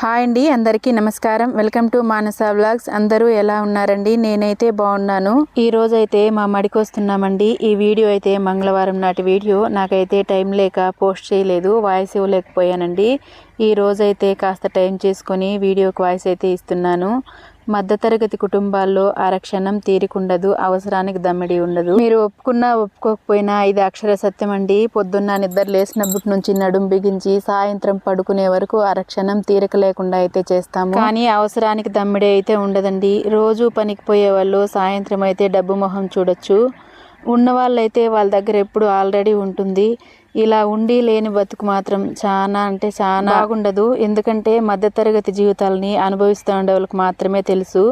Hi అండి అందరికీ నమస్కారం. Welcome to Manasa vlogs. అందరూ ఎలా ఉన్నారండి? నేనైతే బాగున్నాను. ఈ అయితే మా మడికి వస్తున్నామండి ఈ వీడియో అయితే మంగళవారం నాటి వీడియో. నాకైతే టైం లేక పోస్ట్ చేయలేదు వాయిస్ ఇవ్వలేకపోయానండి. ఈ రోజైతే కాస్త టైం చేసుకొని వీడియోకి వాయిస్ అయితే ఇస్తున్నాను. మధ్యతరగతి కుటుంబాల్లో ఆరక్షణం తీరికుండదు అవసరానికి దమ్మిడి ఉండదు. మీరు ఒప్పుకున్నా ఒప్పుకోకపోయినా ఇది అక్షర సత్యం అండి. పొద్దున్న నిద్ర లేసినప్పటి నుంచి నడుం బిగించి సాయంత్రం పడుకునే వరకు అరక్షణం తీరిక లేకుండా అయితే చేస్తాము. కానీ అవసరానికి దమ్మిడి అయితే ఉండదండి. రోజు పనికి పోయే వాళ్ళు సాయంత్రం అయితే డబ్బు మొహం చూడొచ్చు. ఉన్న వాళ్ళైతే వాళ్ళ దగ్గర ఎప్పుడు ఆల్రెడీ ఉంటుంది. ఇలా ఉండి లేని బతుకు మాత్రం చాలా అంటే చాలా బాగుండదు. ఎందుకంటే మధ్యతరగతి జీవితాలని అనుభవిస్తూ ఉండే వాళ్ళకి మాత్రమే తెలుసు.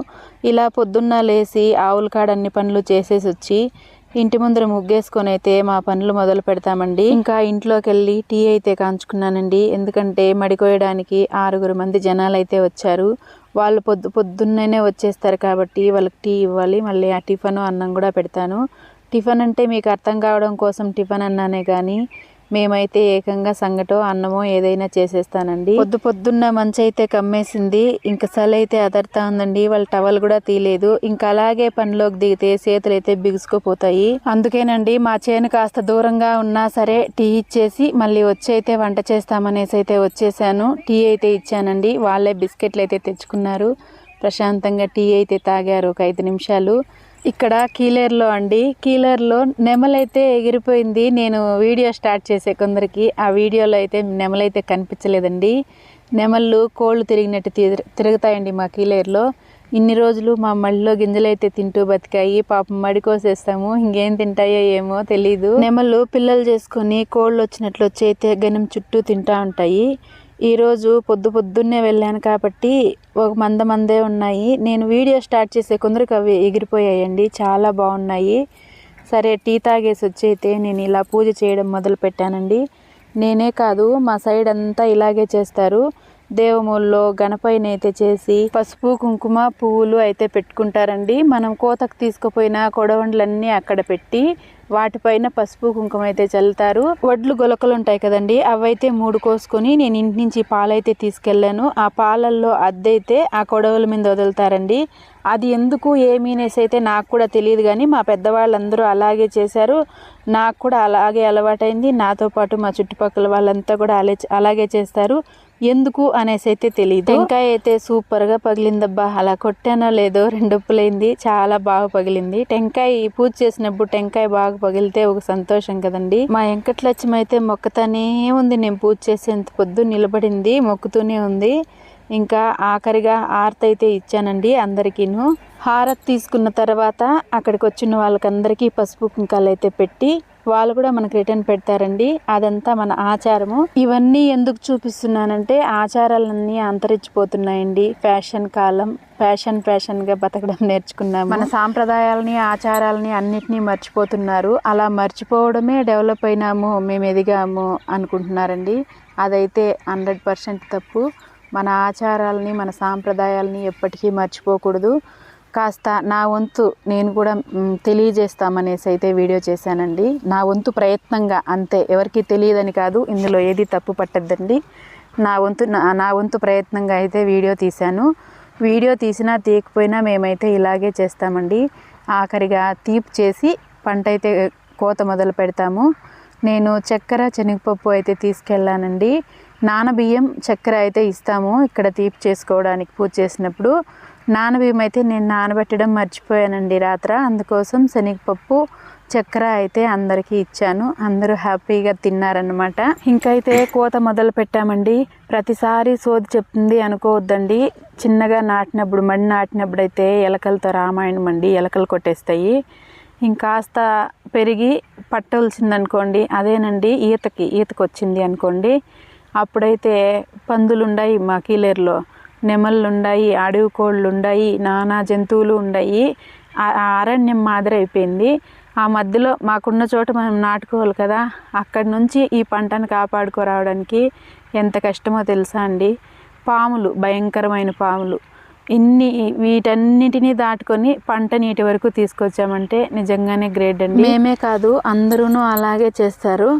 ఇలా పొద్దున్న లేచి ఆవుల కాడ అన్ని పనులు చేసేసి వచ్చి ఇంటి ముందర ముగ్గేసుకొని అయితే మా పనులు మొదలు పెడతామండి. ఇంకా ఇంట్లోకి వెళ్ళి టీ అయితే కాంచుకున్నానండి. ఎందుకంటే మడికోయడానికి ఆరుగురు మంది జనాలు అయితే వచ్చారు. వాళ్ళు పొద్దు పొద్దున్నే వచ్చేస్తారు కాబట్టి వాళ్ళకి టీ ఇవ్వాలి. మళ్ళీ ఆ టిఫన్ అన్నం కూడా పెడతాను. టిఫిన్ అంటే మీకు అర్థం కావడం కోసం టిఫిన్ అన్నానే కానీ మేమైతే ఏకంగా సంగటో అన్నమో ఏదైనా చేసేస్తానండి. పొద్దు పొద్దున్న మంచి అయితే కమ్మేసింది. ఇంకా సల అయితే అదర్తా ఉందండి. వాళ్ళ టవల్ కూడా తీయలేదు. ఇంకా అలాగే పనిలోకి దిగితే చేతులు అయితే బిగుసుకుపోతాయి. అందుకేనండి మా చేను కాస్త దూరంగా ఉన్నా సరే టీ ఇచ్చేసి మళ్ళీ వచ్చి అయితే వంట చేస్తామనేసి అయితే వచ్చేసాను. టీ అయితే ఇచ్చానండి. వాళ్ళే బిస్కెట్లు అయితే తెచ్చుకున్నారు. ప్రశాంతంగా టీ అయితే తాగారు ఒక ఐదు నిమిషాలు. ఇక్కడ కీలేరులో అండి. కీలర్లో నెమలైతే ఎగిరిపోయింది. నేను వీడియో స్టార్ట్ చేసే కొందరికి ఆ వీడియోలో అయితే నెమలైతే కనిపించలేదండి. నెమళ్ళు కోళ్ళు తిరిగినట్టు తిరుగుతాయండి మా కీలర్లో. ఇన్ని రోజులు మా మడిలో గింజలు అయితే తింటూ బతికాయి. పాపం మడి కోసేస్తాము. ఇంకేం తింటాయో ఏమో తెలీదు. నెమళ్ళు పిల్లలు చేసుకొని కోళ్ళు వచ్చినట్లు వచ్చి అయితే గనం చుట్టూ తింటా ఉంటాయి. ఈరోజు పొద్దు పొద్దున్నే వెళ్ళాను కాబట్టి ఒక మంద మందే ఉన్నాయి. నేను వీడియో స్టార్ట్ చేసే కొందరికి అవి ఎగిరిపోయాయండి. చాలా బాగున్నాయి. సరే టీ తాగేసి వచ్చైతే నేను ఇలా పూజ చేయడం మొదలు పెట్టానండి నేనే కాదు మా సైడ్ అంతా ఇలాగే చేస్తారు. దేవమూల్లో గణపైన అయితే చేసి పసుపు కుంకుమ పువ్వులు అయితే పెట్టుకుంటారండి. మనం కోతకు తీసుకుపోయిన కొడవండ్లన్నీ అక్కడ పెట్టి వాటిపైన పసుపు కుంకుమ అయితే చల్లుతారు. వడ్లు గొలకలు ఉంటాయి కదండి అవైతే మూడు కోసుకొని నేను ఇంటి నుంచి పాలైతే తీసుకెళ్ళాను. ఆ పాలల్లో అద్దైతే ఆ కొడవల మీద వదులుతారండి. అది ఎందుకు ఏమీ అయితే నాకు కూడా తెలియదు కానీ మా పెద్దవాళ్ళందరూ అలాగే చేశారు. నాకు కూడా అలాగే అలవాటైంది. నాతో పాటు మా చుట్టుపక్కల వాళ్ళంతా కూడా అలాగే చేస్తారు. ఎందుకు అనేసి అయితే తెలియదు టెంకాయ అయితే సూపర్గా పగిలిందబ్బా. అలా కొట్టానో లేదో రెండొప్పులైంది. చాలా బాగా పగిలింది. టెంకాయ పూజ చేసినప్పుడు టెంకాయ బాగా పగిలితే ఒక సంతోషం కదండి. మా వెంకటలక్ష్మి అయితే మొక్కతానే ఉంది. నేను పూజ చేసేంత పొద్దు నిలబడింది. మొక్కుతూనే ఉంది. ఇంకా ఆఖరిగా హారతి అయితే ఇచ్చానండి అందరికీను. హారతి తీసుకున్న తర్వాత అక్కడికి వచ్చిన వాళ్ళకందరికీ పసుపు కుంకాలు అయితే పెట్టి వాళ్ళు కూడా మనకు రిటర్న్ పెడతారండి. అదంతా మన ఆచారము. ఇవన్నీ ఎందుకు చూపిస్తున్నానంటే ఆచారాలన్నీ అంతరించిపోతున్నాయండి. ఫ్యాషన్ కాలం ఫ్యాషన్ ఫ్యాషన్గా బతకడం నేర్చుకున్నాము. మన సాంప్రదాయాలని ఆచారాలని అన్నిటినీ మర్చిపోతున్నారు. అలా మర్చిపోవడమే డెవలప్ అయినాము మేము ఎదిగాము అనుకుంటున్నారండి. అదైతే హండ్రెడ్ పర్సెంట్ తప్పు. మన ఆచారాలని మన సాంప్రదాయాలని ఎప్పటికీ మర్చిపోకూడదు. కాస్త నా వంతు నేను కూడా తెలియజేస్తామనేసి అయితే వీడియో చేశానండి. నా వంతు ప్రయత్నంగా అంతే ఎవరికి తెలియదని కాదు ఇందులో ఏది తప్పు పట్టద్దండి. నా వంతు నా వంతు ప్రయత్నంగా అయితే వీడియో తీశాను. వీడియో తీసినా తీయకపోయినా మేమైతే ఇలాగే చేస్తామండి. ఆఖరిగా తీపి చేసి పంట అయితే కోత మొదలు పెడతాము. నేను చక్కెర శనగపప్పు అయితే తీసుకెళ్ళానండి. నానబియ్యం చక్కెర అయితే ఇస్తాము ఇక్కడ తీపి చేసుకోవడానికి పూజ చేసినప్పుడు. నానబియ్యం అయితే నేను నానబెట్టడం మర్చిపోయానండి రాత్ర. అందుకోసం శనగపప్పు చక్కెర అయితే అందరికీ ఇచ్చాను. అందరూ హ్యాపీగా తిన్నారనమాట ఇంకైతే కోత మొదలు పెట్టామండి. ప్రతిసారి సోది చెప్తుంది అనుకోవద్దండి. చిన్నగా నాటినప్పుడు మడి నాటినప్పుడు అయితే ఎలకలతో రామాయణం అండి. ఎలకలు కొట్టేస్తాయి. ఇంకాస్త పెరిగి పట్టవలసిందనుకోండి. అదేనండి ఈతకి ఈతకు వచ్చింది అనుకోండి. అప్పుడైతే పందులుండాయి మా కీలేరులో. నెమళ్ళుండాయి అడవి కోళ్ళు నానా జంతువులు ఉన్నాయి అరణ్యం మాదిరి అయిపోయింది ఆ మధ్యలో మాకున్న చోట మనం నాటుకోవాలి కదా అక్కడి నుంచి ఈ పంటను కాపాడుకోరావడానికి ఎంత కష్టమో తెలుసా అండి? పాములు భయంకరమైన పాములు. ఇన్ని వీటన్నిటిని దాటుకొని పంట నీటి వరకు తీసుకొచ్చామంటే నిజంగానే గ్రేట్ అండి. మేమే కాదు అందరూ అలాగే చేస్తారు.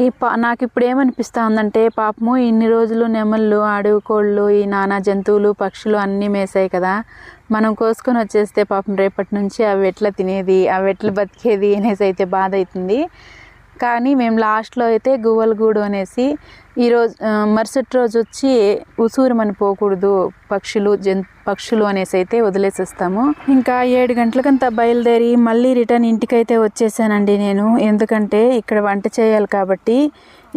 ఈ పా నాకు ఇప్పుడు ఏమనిపిస్తూ ఉందంటే పాపము ఇన్ని రోజులు నెమళ్ళు అడవి కోళ్ళు ఈ నానా జంతువులు పక్షులు అన్నీ మేసాయి కదా. మనం కోసుకొని వచ్చేస్తే పాపం రేపటి నుంచి అవి ఎట్లా తినేది అవి ఎట్లా బతికేది అనేసి అయితే బాధ అవుతుంది కానీ మేము లాస్ట్లో అయితే గువ్వలగూడు అనేసి ఈరోజు మరుసటి రోజు వచ్చి ఉసూరుమని పోకూడదు పక్షులు జన్ పక్షులు అనేసి అయితే వదిలేసేస్తాము. ఇంకా ఏడు గంటలకంతా బయలుదేరి మళ్ళీ రిటర్న్ ఇంటికైతే వచ్చేసానండి నేను. ఎందుకంటే ఇక్కడ వంట చేయాలి కాబట్టి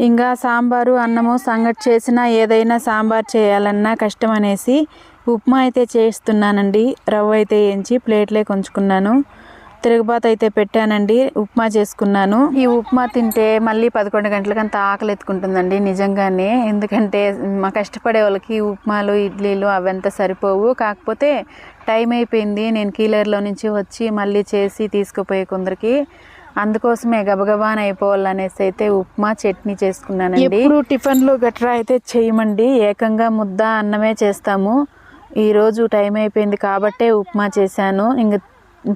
ఇంకా సాంబారు అన్నము సంగటి చేసినా ఏదైనా సాంబార్ చేయాలన్నా కష్టం అనేసి ఉప్మా అయితే చేస్తున్నానండి. రవ్వ అయితే వేయించి ప్లేట్లే కొంచుకున్నాను. తిరుగుబాతు అయితే పెట్టానండి. ఉప్మా చేసుకున్నాను. ఈ ఉప్మా తింటే మళ్ళీ పదకొండు గంటలకంత ఆకలి ఎత్తుకుంటుందండి నిజంగానే. ఎందుకంటే మా కష్టపడే వాళ్ళకి ఉప్మాలు ఇడ్లీలు అవంతా సరిపోవు. కాకపోతే టైం అయిపోయింది. నేను కీలర్లో నుంచి వచ్చి మళ్ళీ చేసి తీసుకుపోయే కొందరికి అందుకోసమే గబగబాన అయిపోవాలనేసి అయితే ఉప్మా చట్నీ చేసుకున్నానండి. ఇప్పుడు టిఫిన్లు గట్రా అయితే చేయమండి. ఏకంగా ముద్ద అన్నమే చేస్తాము. ఈరోజు టైం అయిపోయింది కాబట్టే ఉప్మా చేశాను. ఇంక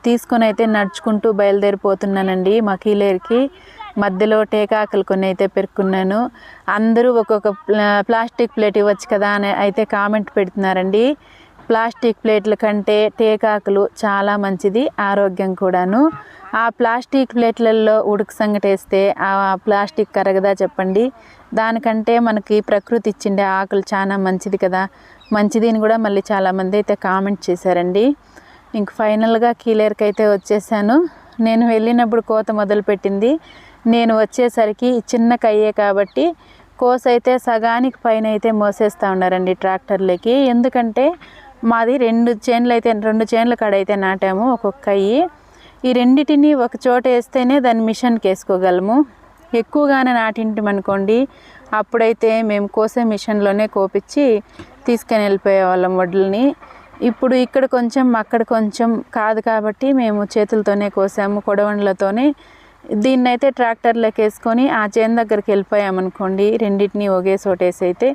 తీసుకొని అయితే నడుచుకుంటూ బయలుదేరిపోతున్నానండి మా కీలేరుకి మధ్యలో టేకాకులు కొన్ని అయితే పెరుక్కున్నాను. అందరూ ఒక్కొక్క ప్లాస్టిక్ ప్లేట్ ఇవ్వచ్చు కదా అని అయితే కామెంట్ పెడుతున్నారండి. ప్లాస్టిక్ ప్లేట్ల కంటే టేకాకులు చాలా మంచిది ఆరోగ్యం కూడాను. ఆ ప్లాస్టిక్ ప్లేట్లలో ఉడుకు సంగటి వేస్తే ఆ ప్లాస్టిక్ కరగదా చెప్పండి? దానికంటే మనకి ప్రకృతి ఇచ్చిండే ఆకులు చాలా మంచిది కదా. మంచిది అని కూడా మళ్ళీ చాలామంది అయితే కామెంట్ చేశారండి. ఇంక ఫైనల్గా కీలేరుకి అయితే వచ్చేసాను. నేను వెళ్ళినప్పుడు కోత మొదలుపెట్టింది. నేను వచ్చేసరికి చిన్న కయ్యే కాబట్టి కోస అయితే సగానికి పైన అయితే మోసేస్తూ ఉన్నారండి ట్రాక్టర్లకి. ఎందుకంటే మాది రెండు చేన్లు అయితే రెండు చేన్ల కాడ అయితే నాటాము ఒక్కొక్క కయ్యి. ఈ రెండిటిని ఒక చోట వేస్తేనే దాన్ని మిషన్కి వేసుకోగలము. ఎక్కువగానే నాటింటిమనుకోండి అప్పుడైతే మేము కోసే మిషన్లోనే కోపించి తీసుకొని వెళ్ళిపోయే వాళ్ళం వడ్లని. ఇప్పుడు ఇక్కడ కొంచెం అక్కడ కొంచెం కాదు కాబట్టి మేము చేతులతోనే కోసాము కొడవండ్లతోనే దీన్ని అయితే ట్రాక్టర్లోకి వేసుకొని ఆ చేను దగ్గరికి వెళ్ళిపోయామనుకోండి రెండింటిని ఒకే చోటేసి అయితే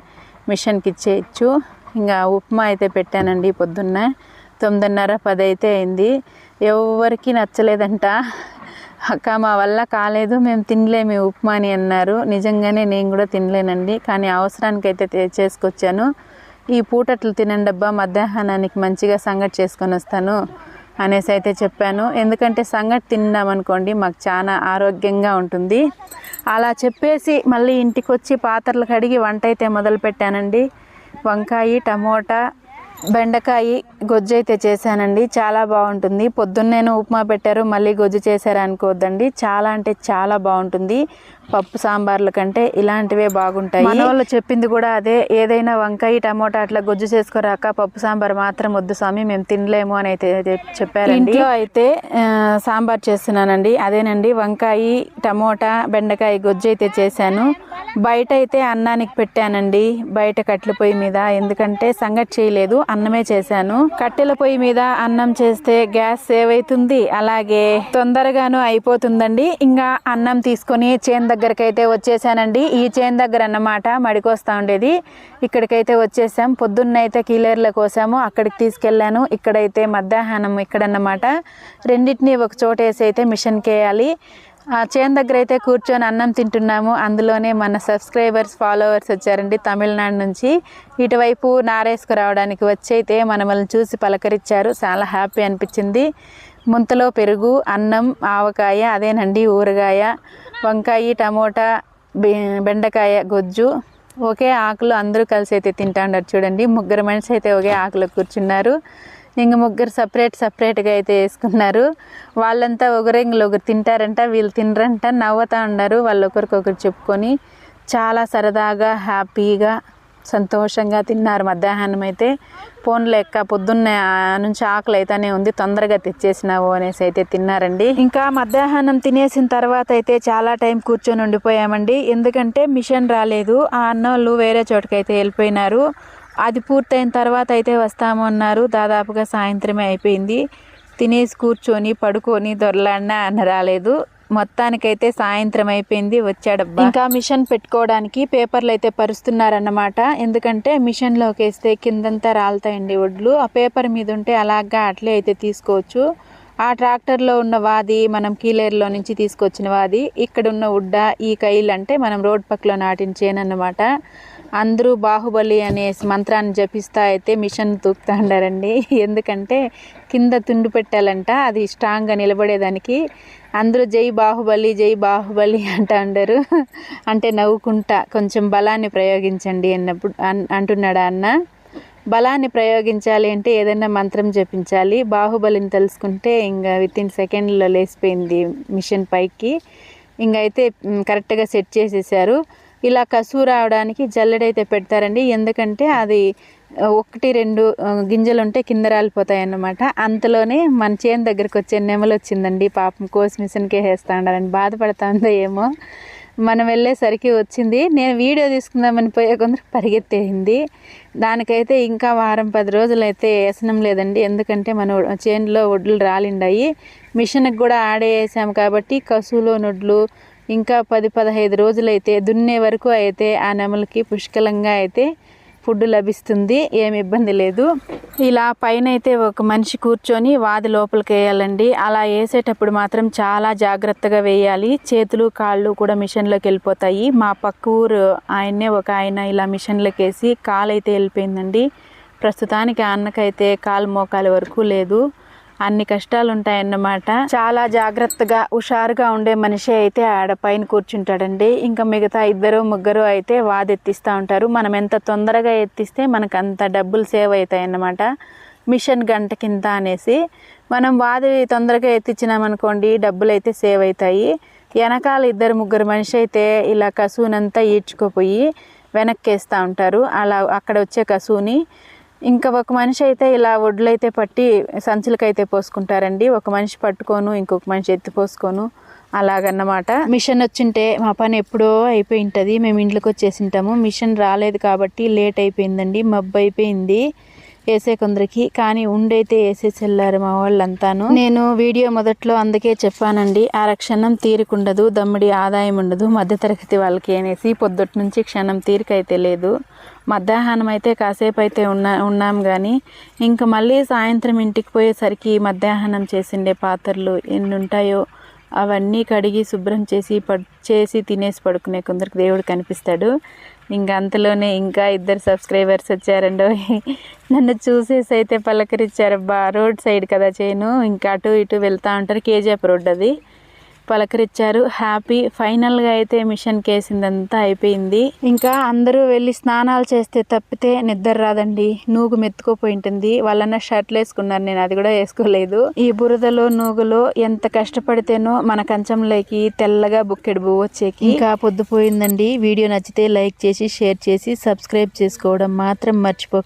మిషన్కి ఇచ్చేయచ్చు. ఇంకా ఉప్మా అయితే పెట్టానండి పొద్దున్న తొమ్మిదిన్నర పది అయితే అయింది. ఎవరికి నచ్చలేదంట. అక్క మా వల్ల కాలేదు మేము తినలేము ఉప్మా అని అన్నారు. నిజంగానే నేను కూడా తినలేనండి కానీ అవసరానికి అయితే చేసుకొచ్చాను. ఈ పూటట్లు తినండబ్బా మధ్యాహ్నానికి మంచిగా సంగటి చేసుకొని వస్తాను అనేసి అయితే చెప్పాను. ఎందుకంటే సంగటి తిన్నామనుకోండి మాకు చాలా ఆరోగ్యంగా ఉంటుంది. అలా చెప్పేసి మళ్ళీ ఇంటికి వచ్చి పాత్రలు కడిగి వంట అయితే మొదలు పెట్టానండి వంకాయ టమోటా బెండకాయ గొజ్జు అయితే చేశానండి. చాలా బాగుంటుంది. పొద్దున్నేను ఉప్మా పెట్టారు. మళ్ళీ గొజ్జు చేశారు అనుకోవద్దండి. చాలా అంటే చాలా బాగుంటుంది. పప్పు సాంబార్ల కంటే ఇలాంటివే బాగుంటాయి. మన వాళ్ళు చెప్పింది కూడా అదే. ఏదైనా వంకాయ టమోటా అట్లా గొజ్జు చేసుకోరాక పప్పు సాంబార్ మాత్రం వద్దు స్వామి మేము తినలేము అని అయితే చెప్పారండి. ఇంట్లో అయితే సాంబార్ చేస్తున్నానండి. అదేనండి వంకాయ టమోటా బెండకాయ గొజ్జు అయితే చేశాను. బయట అయితే అన్నానికి పెట్టానండి. బయట కట్టెల పొయ్యి మీద. ఎందుకంటే సంగటి చేయలేదు. అన్నమే చేశాను. కట్టెల పొయ్యి మీద అన్నం చేస్తే గ్యాస్ సేవ్ అవుతుంది అలాగే తొందరగాను అయిపోతుందండి. ఇంకా అన్నం తీసుకొని చేను దగ్గరికి అయితే వచ్చేసానండి. ఈ చేను దగ్గర అన్నమాట మడికొస్తా ఉండేది. ఇక్కడికైతే వచ్చేసాం. పొద్దున్న అయితే కీలర్లో కోసాము అక్కడికి తీసుకెళ్ళాను. ఇక్కడైతే మధ్యాహ్నం ఇక్కడన్నమాట. రెండింటిని ఒక చోట వేసి అయితే మిషన్కి వేయాలి ఆ చేను దగ్గర అయితే కూర్చొని అన్నం తింటున్నాము. అందులోనే మన సబ్స్క్రైబర్స్ ఫాలోవర్స్ వచ్చారండి తమిళనాడు నుంచి. ఇటువైపు నారేసుకు రావడానికి వచ్చైతే మనమల్ని చూసి పలకరించారు చాలా హ్యాపీ అనిపించింది. ముంతలో పెరుగు అన్నం ఆవకాయ అదేనండి ఊరగాయ వంకాయ టమోటా బె- బెండకాయ గొజ్జు. ఒకే ఆకులు అందరూ కలిసి అయితే తింటాండారు చూడండి. ముగ్గురు మనిషి అయితే ఒకే ఆకులో కూర్చున్నారు. ఇంక ముగ్గురు సపరేట్ సపరేట్గా అయితే వేసుకున్నారు. వాళ్ళంతా ఒకరింగ్లు ఒకరు తింటారంట వీళ్ళు తినరంట. నవ్వుతూ ఉన్నారు వాళ్ళు ఒకరికొకరు చెప్పుకొని. చాలా సరదాగా హ్యాపీగా సంతోషంగా తిన్నారు మధ్యాహ్నం అయితే. ఫోన్ లెక్క పొద్దున్న నుంచి ఆకలి అయితేనే ఉంది తొందరగా తెచ్చేసినావు అనేసి అయితే తిన్నారండి. ఇంకా మధ్యాహ్నం తినేసిన తర్వాత అయితే చాలా టైం కూర్చొని ఉండిపోయామండి. ఎందుకంటే మిషన్ రాలేదు ఆ అన్నోళ్ళు వేరే చోటుకైతే వెళ్ళిపోయినారు. అది పూర్తయిన తర్వాత అయితే వస్తాము అన్నారు. దాదాపుగా సాయంత్రమే అయిపోయింది. తినేసి కూర్చొని పడుకొని దొరలన్నా అన్న రాలేదు. మొత్తానికైతే సాయంత్రం అయిపోయింది. వచ్చాడబ్బా. ఇంకా మిషన్ పెట్టుకోవడానికి పేపర్లు అయితే పరుస్తున్నారన్నమాట. ఎందుకంటే మిషన్లోకి వేస్తే కిందంతా రాలుతాయండి వడ్లు ఆ పేపర్ మీద ఉంటే అలాగా అట్లే అయితే తీసుకోవచ్చు. ఆ ట్రాక్టర్లో ఉన్న వాది మనం కీలేరులో నుంచి తీసుకొచ్చిన వాది. ఇక్కడున్న ఉడ్డ ఈ కైలు అంటే మనం రోడ్ పక్కలో నాటిన చేను అందరూ బాహుబలి అనే మంత్రాన్ని జపిస్తా అయితే మిషన్ తూకుతా ఉండారండి. ఎందుకంటే కింద తుండు పెట్టాలంట అది స్ట్రాంగ్గా నిలబడేదానికి. అందరూ జై బాహుబలి జై బాహుబలి అంటా ఉండరు. అంటే నవ్వుకుంటా కొంచెం బలాన్ని ప్రయోగించండి అన్నప్పుడు అన్- అంటున్నాడా అన్న. బలాన్ని ప్రయోగించాలి అంటే ఏదైనా మంత్రం జపించాలి. బాహుబలిని తెలుసుకుంటే ఇంకా విత్ ఇన్ సెకండ్లో లేసిపోయింది మిషన్ పైకి. ఇంక అయితే కరెక్ట్గా సెట్ చేసేసారు. ఇలా కసువు రావడానికి జల్లెడైతే పెడతారండి. ఎందుకంటే అది ఒకటి రెండు గింజలు ఉంటే కింద రాలిపోతాయి అన్నమాట అంతలోనే మన చేను దగ్గరకు వచ్చే నెమలు వచ్చిందండి పాపం కోసి మిషన్కే వేస్తా ఉండాలని బాధపడుతుందో ఏమో. మనం వెళ్ళేసరికి వచ్చింది. నేను వీడియో తీసుకుందామని పోయే కొందరు పరిగెత్తేసింది దానికైతే ఇంకా వారం పది రోజులు అయితే వేసనం లేదండి. ఎందుకంటే మన చేనులో ఒడ్లు రాలిండాయి. మిషన్కి కూడా ఆడే వేసాము కాబట్టి కసువులో నొడ్లు ఇంకా పది పదహైదు రోజులైతే దున్నే వరకు అయితే ఆ నెమలకి పుష్కలంగా అయితే ఫుడ్ లభిస్తుంది ఏమి ఇబ్బంది లేదు. ఇలా పైన అయితే ఒక మనిషి కూర్చొని వాది లోపలికి వేయాలండి. అలా వేసేటప్పుడు మాత్రం చాలా జాగ్రత్తగా వేయాలి. చేతులు కాళ్ళు కూడా మిషన్లోకి వెళ్ళిపోతాయి. మా పక్క ఊరు ఆయన్నే ఒక ఆయన ఇలా మిషన్లోకి వేసి కాలు అయితే వెళ్ళిపోయిందండి. ప్రస్తుతానికి అన్నకైతే కాలు మోకాలు వరకు లేదు. అన్ని కష్టాలు ఉంటాయన్నమాట చాలా జాగ్రత్తగా హుషారుగా ఉండే మనిషి అయితే ఆడ పైన కూర్చుంటాడండి. ఇంకా మిగతా ఇద్దరు ముగ్గురు అయితే వాదెత్తిస్తూ ఉంటారు. మనం ఎంత తొందరగా ఎత్తిస్తే మనకు అంత డబ్బులు సేవ్ అవుతాయి అన్నమాట మిషన్ గంట కింద అనేసి. మనం వాది తొందరగా ఎత్తించినామనుకోండి డబ్బులు అయితే సేవ్ అవుతాయి వెనకాల ఇద్దరు ముగ్గురు మనిషి అయితే ఇలా కసువునంతా ఈడ్చుకుపోయి వెనక్కి వేస్తూ ఉంటారు. అలా అక్కడ వచ్చే కసువుని ఇంకా ఒక మనిషి అయితే ఇలా వడ్లు అయితే పట్టి సంచులకైతే పోసుకుంటారండి. ఒక మనిషి పట్టుకోను ఇంకొక మనిషి ఎత్తి పోసుకోను. అలాగన్నమాట. మిషన్ వచ్చింటే మా పని ఎప్పుడో అయిపోయి ఉంటుంది. మేము ఇంట్లోకి వచ్చేసింటాము మిషన్ రాలేదు కాబట్టి లేట్ అయిపోయిందండి. మబ్బు అయిపోయింది. వేసే కొందరికి కానీ ఉండైతే వేసేసెళ్ళారు మా వాళ్ళంతాను. నేను వీడియో మొదట్లో అందుకే చెప్పానండి ఆ క్షణం తీరుకుండదు దమ్మిడి ఆదాయం ఉండదు మధ్యతరగతి వాళ్ళకి అనేసి పొద్దుటి నుంచి క్షణం తీరికైతే లేదు. మధ్యాహ్నం అయితే కాసేపు అయితే ఉన్నా ఉన్నాం కానీ ఇంకా మళ్ళీ సాయంత్రం ఇంటికి పోయేసరికి మధ్యాహ్నం చేసిండే పాత్రలు ఎన్ని ఉంటాయో అవన్నీ కడిగి శుభ్రం చేసి పడ్ చేసి తినేసి పడుకునే కొందరికి దేవుడు కనిపిస్తాడు. ఇంకా అంతలోనే ఇంకా ఇద్దరు సబ్స్క్రైబర్స్ వచ్చారండి. నన్ను చూసేసి అయితే పలకరించారు. బా రోడ్ సైడ్ కదా చేయను ఇంకా అటు ఇటు వెళ్తా ఉంటారు. కేజీఎఫ్ రోడ్ అది. పలకరించారు. హ్యాపీ. ఫైనల్గా అయితే మిషన్ కేసిందంతా అయిపోయింది. ఇంకా అందరూ వెళ్ళి స్నానాలు చేస్తే తప్పితే నిద్ర రాదండి. నూగు మెత్తుకోపోయి ఉంటుంది వాళ్ళన్న షర్ట్లు వేసుకున్నారు. నేను అది కూడా వేసుకోలేదు. ఈ బురదలో నూగులో ఎంత కష్టపడితేనో మన కంచంలోకి తెల్లగా బుక్కెడు పువ్వు వచ్చేకి. ఇంకా పొద్దుపోయిందండి. వీడియో నచ్చితే లైక్ చేసి షేర్ చేసి సబ్స్క్రైబ్ చేసుకోవడం మాత్రం మర్చిపో